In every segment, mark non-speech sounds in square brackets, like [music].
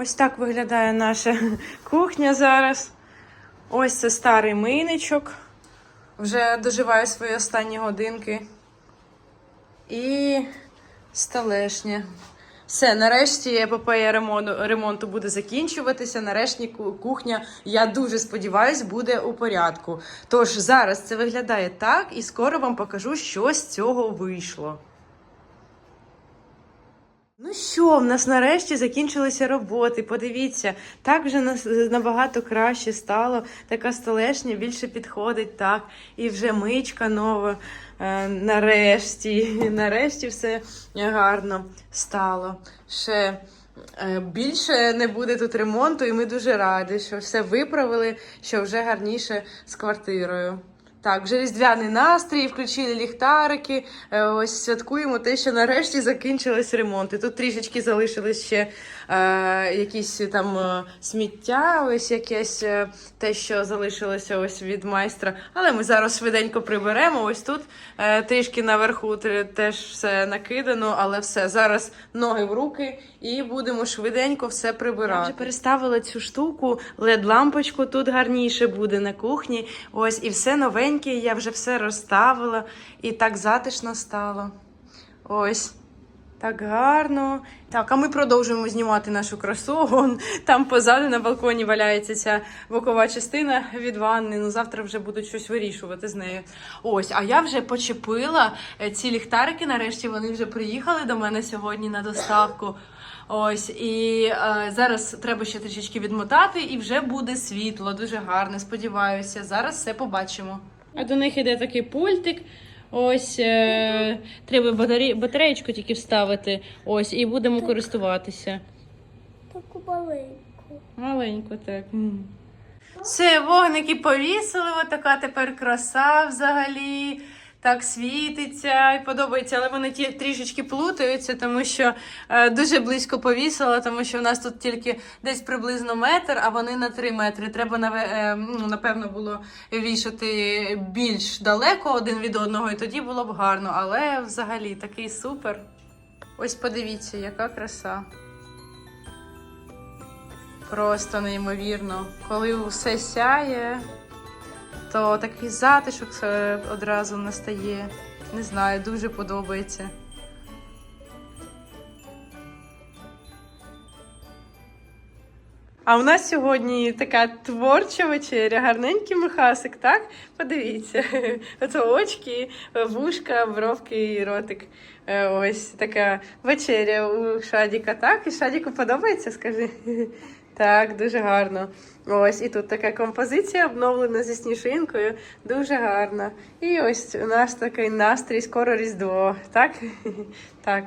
Ось так виглядає наша [laughs] кухня зараз. Ось це старий мийничок. Вже доживає свої останні годинки. І столешня. Все, нарешті епопея ремонту, буде закінчуватися. Нарешті кухня, я дуже сподіваюсь, буде у порядку. Тож зараз це виглядає так, і скоро вам покажу, що з цього вийшло. Ну що, в нас нарешті закінчилися роботи. Подивіться, так вже нас набагато краще стало. Така столешня більше підходить, так. І вже мичка нова. Е, нарешті, [laughs] нарешті все гарно стало. Ще е, більше не буде тут ремонту, і ми дуже раді, що все виправили, що вже гарніше з квартирою. Так, вже різдвяний настрій, включили ліхтарики. Е, Ось святкуємо те, що нарешті закінчились ремонти. Тут трішечки залишились ще е, якісь там е, сміття, ось якесь е, те, що залишилося ось від майстра. Але ми зараз швиденько приберемо. Ось тут е, трішки наверху теж все накидано, але все зараз ноги в руки і будемо швиденько все прибирати. Я вже переставила цю штуку, led лампочку тут гарніше буде на кухні. Ось і все новеньке. Я вже все розставила, і так затишно стало. Ось. Так гарно. Так, а ми продовжуємо знімати нашу красу. Вон там позаду на балконі валяється ця бокова частина від ванни. Ну завтра вже будуть щось вирішувати з нею. Ось, а я вже почепила е, ці ліхтарики. Нарешті вони вже приїхали до мене сьогодні на доставку. Ось і е, зараз треба ще трішечки відмотати, і вже буде світло. Дуже гарне. Сподіваюся, зараз все побачимо. А до них іде такий пультик. Ось е, треба батаре... батареєчку тільки вставити. Ось, і будемо користуватися. Таку маленьку. Маленько так. Все, вогники повісили, отака тепер краса взагалі. Так світиться і подобається, але вони ті трішечки плутаються, тому що е, дуже близько повісила, тому що в нас тут тільки десь приблизно метр, а вони на 3 метри. Треба наве- е, ну, напевно було вішати більш далеко один від одного, і тоді було б гарно. Але взагалі такий супер. Ось подивіться, яка краса. Просто неймовірно. Коли все сяє, то такий затишок е, одразу настає. Не знаю, дуже подобається. А у нас сьогодні така творча вечеря, гарненький михасик, так? Подивіться. [laughs] Оце очки, вушка, бровки і ротик. Е, Ось така вечеря у Шадіка, так? І Шадіку подобається, скажи? [laughs] Так, дуже гарно. Ось і тут така композиція обновлена зі сніжинкою. Дуже гарна. І ось у нас такий настрій скоро Різдво. Так? [laughs] Так.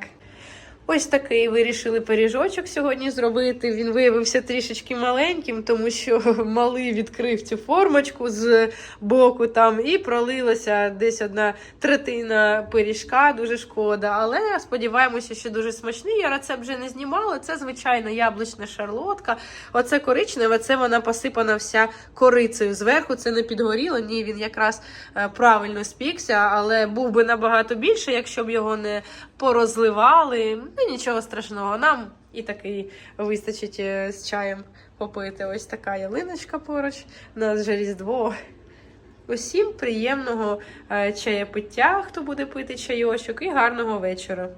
Ось такий вирішили пиріжочок сьогодні зробити. Він виявився трішечки маленьким, тому що [laughs] малий відкрив цю формочку з боку там і пролилася десь одна третина пиріжка. Дуже шкода. Але сподіваємося, що дуже смачний. Я рецепт вже не знімала. Це звичайна яблучна шарлотка. Оце коричневе, це вона посипана вся корицею. Зверху це не підгоріло. Ні, він якраз е, правильно спікся, але був би набагато більше, якщо б його не порозливали. Ну нічого страшного. Нам і такий вистачить е, з чаєм попити. Ось така ялиночка поруч. У нас вже різдво. Усім приємного е, чаєпиття, хто буде пити чайочок, і гарного вечора.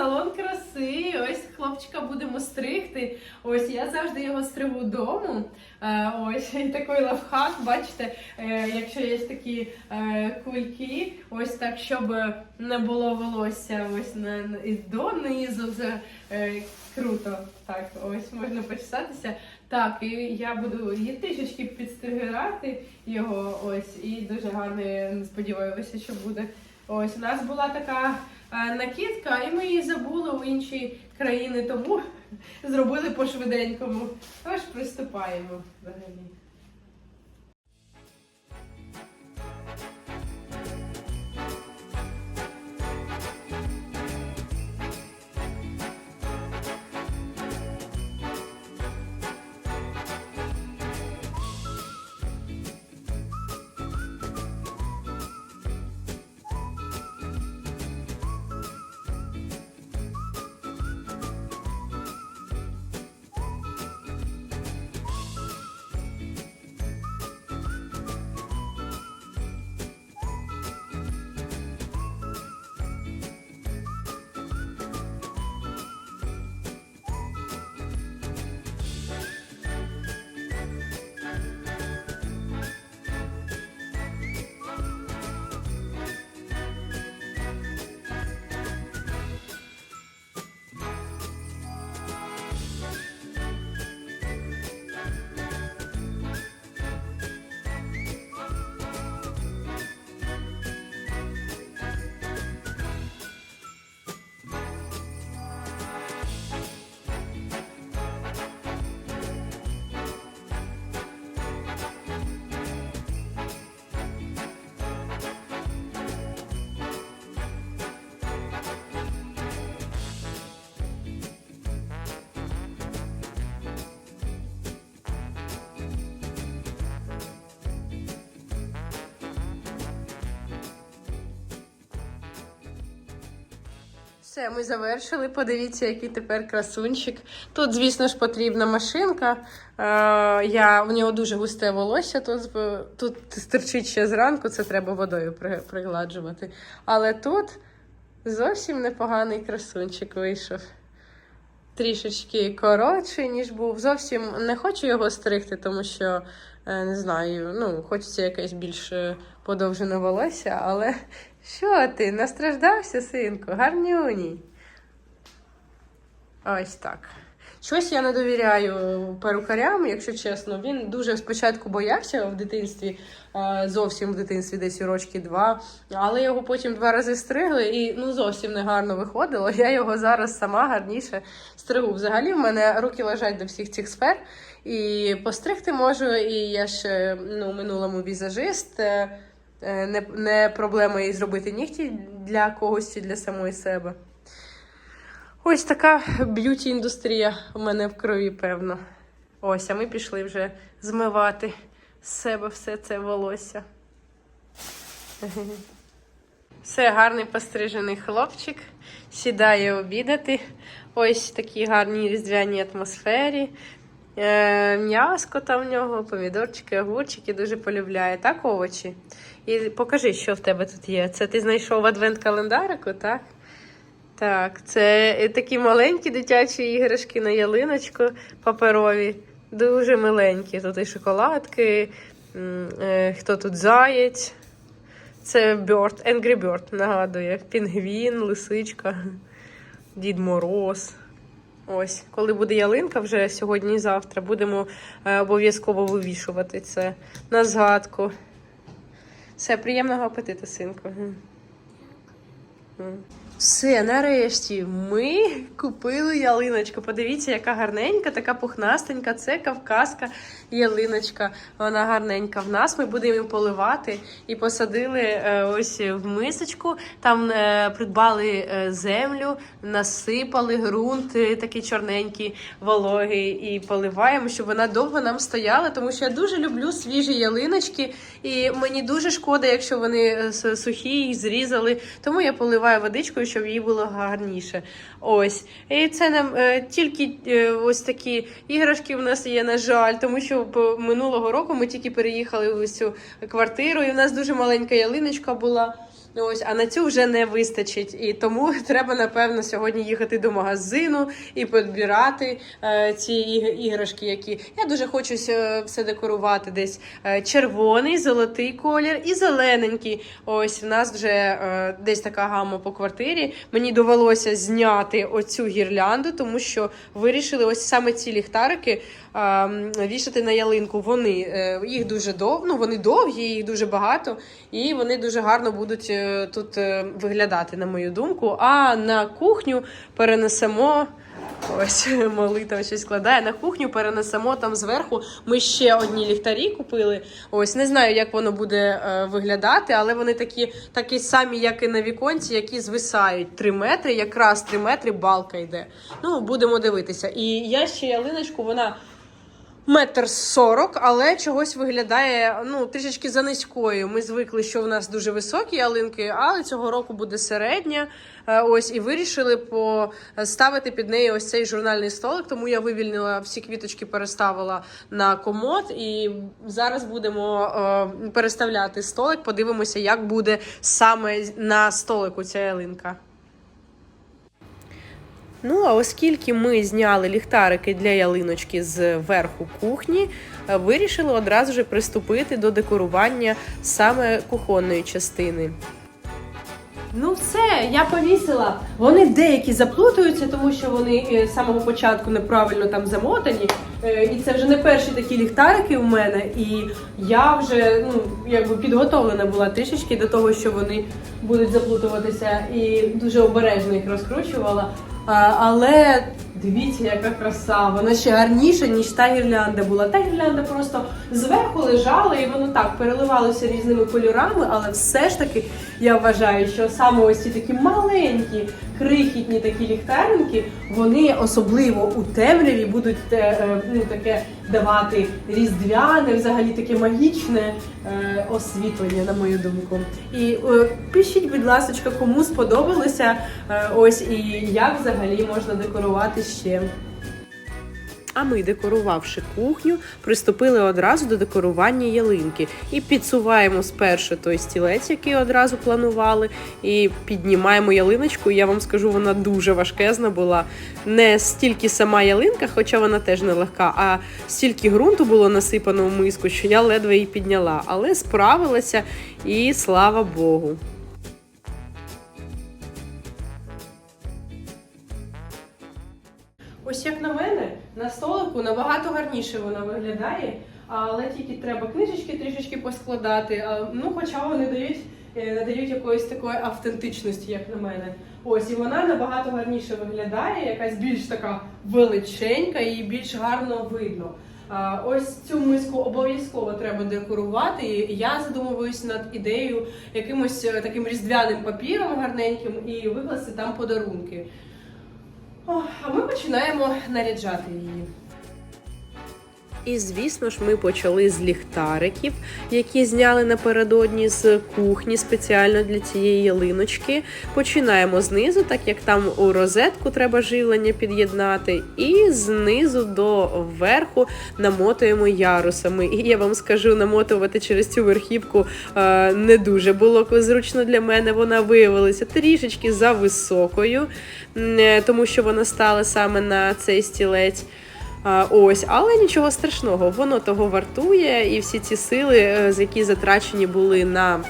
Салон краси. Ось хлопчика будемо стригти. Ось я завжди його стригу дому. Е, ось [laughs] такий лавхак, бачите, е, якщо є такі е, кульки, ось так, щоб не було волосся ось на, донизу. Вже круто. Так, ось можна почесатися. Так, і я буду її трішечки підстригати його. Ось, і дуже гарно, сподіваюся, що буде. Ось у нас була така е, накидка, і ми її забули у інші країни, тому [laughs] зробили по швиденькому. Тож приступаємо взагалі. Все, ми завершили. Подивіться, який тепер красунчик. Тут, звісно ж, потрібна машинка. Е, я, в нього дуже густе волосся. Тут, тут стирчить ще зранку, це треба водою пригладжувати. Але тут зовсім непоганий красунчик вийшов. Трішечки коротший, ніж був. Зовсім не хочу його стригти, тому що е, не знаю, ну, хочеться якесь більш е, подовжене волосся, але що ти, настраждався, синку? Гарнюній. Ось так. Щось я не довіряю перукарям, якщо чесно. Він дуже спочатку боявся в дитинстві, е, зовсім в дитинстві, десь у рочки два. Але його потім два рази стригли і ну зовсім не гарно виходило. Я його зараз сама гарніше стригу. Взагалі в мене руки лежать до всіх цих сфер. І постригти можу, і я ж е, ну, минулому візажист. Е, Не, не проблема і зробити нігті для когось чи для самої себе. Ось така б'юті-індустрія у мене в крові, певно. Ось, а ми пішли вже змивати з себе все це волосся. Все, гарний пострижений хлопчик. Сідає обідати. Ось такі гарні різдвяні атмосфері. Е, м'яско там в нього, помідорчики, огурчики дуже полюбляє. Так, овочі? І покажи, що в тебе тут є. Це ти знайшов адвент-календарику, так? Так, це е, такі маленькі дитячі іграшки на ялиночку паперові. Дуже миленькі. Тут і шоколадки, е, хто тут заєць. Це Bird, Angry Bird, нагадує. Пінгвін, лисичка, Дід Мороз. Ось, коли буде ялинка вже сьогодні і завтра, будемо е, обов'язково вивішувати це на згадку. Все, приємного апетиту, синку. Все, нарешті ми купили ялиночку. Подивіться, яка гарненька, така пухнастенька. Це кавказька ялиночка. Вона гарненька. В нас ми будемо її поливати і посадили е, ось в мисочку. Там е, придбали е, землю, насипали ґрунт такий чорненький, вологий, і поливаємо, щоб вона довго нам стояла, тому що я дуже люблю свіжі ялиночки, і мені дуже шкода, якщо вони сухі, їх зрізали. Тому я поливаю водичкою, щоб їй було гарніше. Ось. І це нам е, тільки е, ось такі іграшки в нас є, на жаль, тому що минулого року ми тільки переїхали в цю квартиру, і в нас дуже маленька ялиночка була. Ось, а на цю вже не вистачить. І тому [laughs] треба, напевно, сьогодні їхати до магазину і підбирати е, ці іграшки, які я дуже хочу все декорувати. Десь е, червоний, золотий колір і зелененький. Ось в нас вже е, десь така гама по квартирі. Мені довелося зняти оцю гірлянду, тому що вирішили ось саме ці ліхтарики е, вішати на ялинку. Вони е, їх дуже дов... ну, вони довгі, їх дуже багато, і вони дуже гарно будуть е, тут е, виглядати, на мою думку. А на кухню перенесемо. Ось [laughs] молитва щось складає. На кухню перенесемо там зверху. Ми ще одні ліхтарі купили. Ось не знаю, як воно буде е, виглядати, але вони такі, такі самі, як і на віконці, які звисають 3 метри, якраз 3 метри балка йде. Ну, будемо дивитися. І я ще ялиночку, вона метр сорок, але чогось виглядає ну трішечки за низькою. Ми звикли, що в нас дуже високі ялинки, але цього року буде середня. Е, Ось і вирішили поставити під неї ось цей журнальний столик. Тому я вивільнила всі квіточки, переставила на комод. І зараз будемо е, переставляти столик. Подивимося, як буде саме на столику ця ялинка. Ну, а оскільки ми зняли ліхтарики для ялиночки з верху кухні, е, вирішили одразу ж приступити до декорування саме кухонної частини. Ну, все, я повісила. Вони деякі заплутуються, тому що вони е, з самого початку неправильно там замотані. Е, І це вже не перші такі ліхтарики у мене. І я вже ну, якби підготовлена була трішечки до того, що вони будуть заплутуватися, і дуже обережно їх розкручувала. Але Дивіться, яка краса. Вона ще гарніша, ніж та гірлянда була. Та гірлянда просто зверху лежала і воно так переливалося різними кольорами, але все ж таки я вважаю, що саме ось ці такі маленькі, крихітні такі ліхтарники, вони особливо у темряві будуть е, е, ну, таке давати різдвяне, взагалі таке магічне е, освітлення, на мою думку. І пишіть, будь ласка, кому сподобалося ось і як взагалі можна декорувати ще. А ми, декорувавши кухню, приступили одразу до декорування ялинки і підсуваємо спершу той стілець, який одразу планували, і піднімаємо ялиночку. Я вам скажу, вона дуже важкезна була. Не стільки сама ялинка, хоча вона теж нелегка, а стільки ґрунту було насипано в миску, що я ледве її підняла, але справилася і слава Богу. Ось як на мене, на столику набагато гарніше вона виглядає, але тільки треба книжечки трішечки поскладати. Ну, хоча вони дають, е, надають якоїсь такої автентичності, як на мене. Ось і вона набагато гарніше виглядає, якась більш така величенька і більш гарно видно. Ось цю миску обов'язково треба декорувати. І я задумуюсь над ідеєю якимось е, таким різдвяним папіром гарненьким і викласти там подарунки. А ми починаємо наряджати її. І звісно ж, ми почали з ліхтариків, які зняли напередодні з кухні спеціально для цієї ялиночки. Починаємо знизу, так як там у розетку треба живлення під'єднати, і знизу до верху намотуємо ярусами. І я вам скажу, намотувати через цю верхівку е, не дуже було зручно для мене. Вона виявилася трішечки за високою, е, тому що вона стала саме на цей стілець. Ось, але нічого страшного, воно того вартує, і всі ці сили, е, з які затрачені були на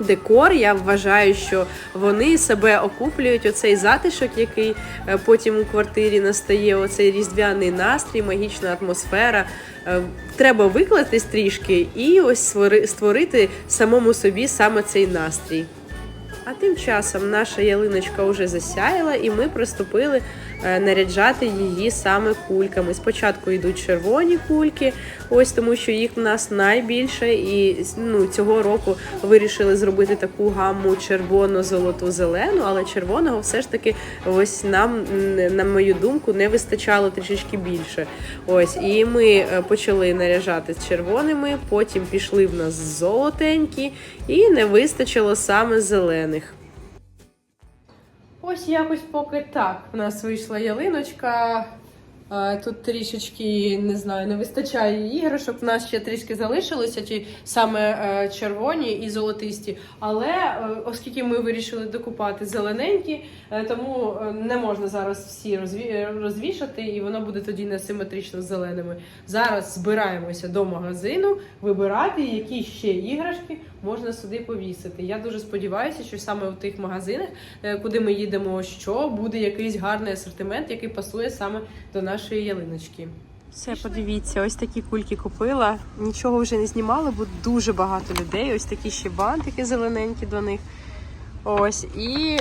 декор, я вважаю, що вони себе окуплюють оцей затишок, який е, потім у квартирі настає, оцей різдвяний настрій, магічна атмосфера. Е, Треба викластись трішки і ось створи- створити самому собі саме цей настрій. А тим часом наша ялиночка вже засяяла, і ми приступили наряджати її саме кульками. Спочатку йдуть червоні кульки, ось тому що їх в нас найбільше, і ну, цього року вирішили зробити таку гамму червоно-золоту-зелену, але червоного все ж таки ось нам, на мою думку, не вистачало трішечки більше. Ось, і ми е, почали наряжати з червоними, потім пішли в нас золотенькі, і не вистачило саме зелених. Ось якось поки так. У нас вийшла ялиночка. Тут трішечки не знаю, не вистачає іграшок. У нас ще трішки залишилося, ті саме е, червоні і золотисті. Але е, оскільки ми вирішили докупати зелененькі, е, тому не можна зараз всі розві- розвішати, і воно буде тоді не симетрично з зеленими. Зараз збираємося до магазину вибирати, які ще іграшки можна сюди повісити. Я дуже сподіваюся, що саме в тих магазинах, куди ми їдемо, що буде якийсь гарний асортимент, який пасує саме до нашої ялиночки. Все, подивіться, ось такі кульки купила. Нічого вже не знімала, бо дуже багато людей. Ось такі ще бантики зелененькі до них. Ось і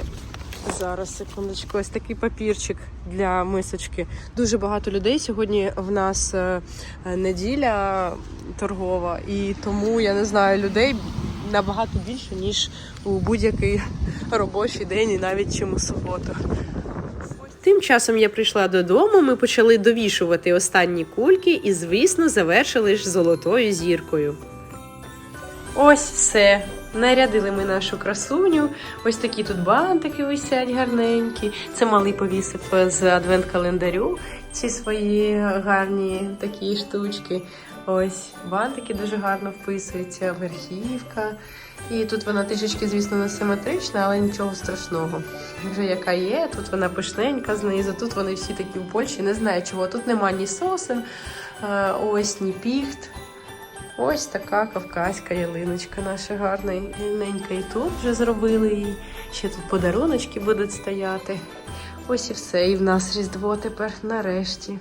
зараз секундочку, ось такий папірчик для мисочки. Дуже багато людей. Сьогодні в нас е, неділя торгова, і тому я не знаю людей набагато більше, ніж у будь-який робочий день, і навіть чим у суботу. Тим часом я прийшла додому, ми почали довішувати останні кульки і, звісно, завершили ж золотою зіркою. Ось все. Нарядили ми нашу красуню. Ось такі тут бантики висять гарненькі. Це малий повісив з адвент-календарю ці свої гарні такі штучки. Ось бантики дуже гарно вписуються, верхівка. І тут вона трішечки, звісно, не симетрична, але нічого страшного. Вже яка є, тут вона пишненька знизу, тут вони всі такі в Польщі. Не знаю чого. Тут нема ні сосен, ось ні піхт. Ось така кавказька ялиночка наша гарна рівненька. І тут вже зробили її. Ще тут подаруночки будуть стояти. Ось і все. І в нас Різдво тепер нарешті.